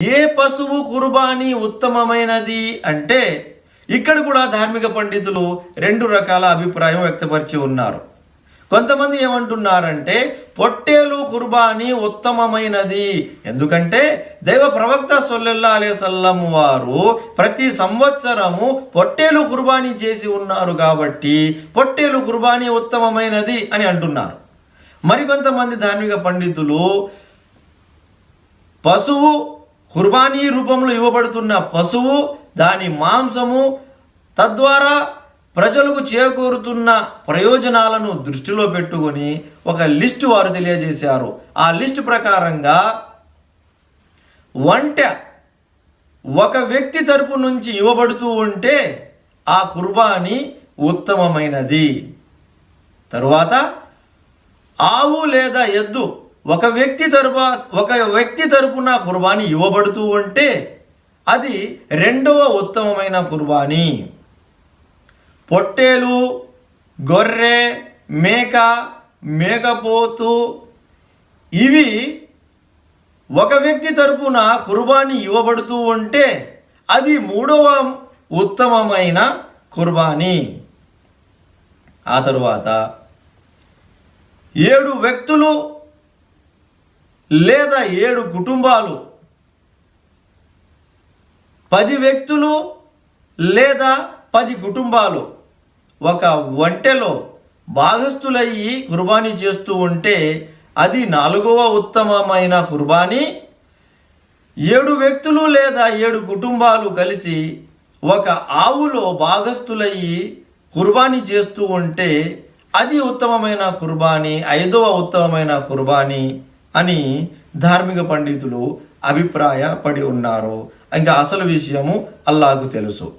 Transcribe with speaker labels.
Speaker 1: ఏ పశువు కుర్బానీ ఉత్తమమైనది అంటే ఇక్కడ కూడా ధార్మిక పండితులు రెండు రకాల అభిప్రాయం వ్యక్తపరిచి ఉన్నారు. కొంతమంది ఏమంటున్నారంటే పొట్టేలు కుర్బానీ ఉత్తమమైనది. ఎందుకంటే దైవ ప్రవక్త సొల్లెల్లా అలేసల్లం వారు ప్రతి సంవత్సరము పొట్టేలు కుర్బానీ చేసి ఉన్నారు కాబట్టి పొట్టేలు కుర్బానీ ఉత్తమమైనది అని అంటున్నారు. మరికొంతమంది ధార్మిక పండితులు పశువు కుర్బానీ రూపంలో ఇవ్వబడుతున్న పశువు దాని మాంసము తద్వారా ప్రజలకు చేకూరుతున్న ప్రయోజనాలను దృష్టిలో పెట్టుకొని ఒక లిస్టు వారు తెలియజేశారు. ఆ లిస్టు ప్రకారంగా వంట ఒక వ్యక్తి తరపు నుంచి ఇవ్వబడుతూ ఉంటే ఆ కుర్బానీ ఉత్తమమైనది. తరువాత ఆవు లేదా ఎద్దు ఒక వ్యక్తి తరపు ఒక వ్యక్తి తరపున కుర్బానీ ఇవ్వబడుతూ ఉంటే అది రెండవ ఉత్తమమైన కుర్బానీ. పొట్టేలు గొర్రె మేక మేకపోతు ఇవి ఒక వ్యక్తి తరపున కుర్బానీ ఇవ్వబడుతూ ఉంటే అది మూడవ ఉత్తమమైన కుర్బానీ. ఆ తరువాత ఏడు వ్యక్తులు లేదా ఏడు కుటుంబాలు పది వ్యక్తులు లేదా పది కుటుంబాలు ఒక వంటెలో భాగస్థులయ్యి కుర్బానీ చేస్తూ ఉంటే అది నాలుగవ ఉత్తమమైన కుర్బానీ. ఏడు వ్యక్తులు లేదా ఏడు కుటుంబాలు కలిసి ఒక ఆవులో భాగస్థులయ్యి కుర్బానీ చేస్తూ ఉంటే అది ఉత్తమమైన కుర్బానీ ఐదవ ఉత్తమమైన కుర్బానీ. అని ధార్మిక పండితులు అభిప్రాయపడి ఉన్నారు. ఇంకా అసలు విషయము అల్లాకు తెలుసు.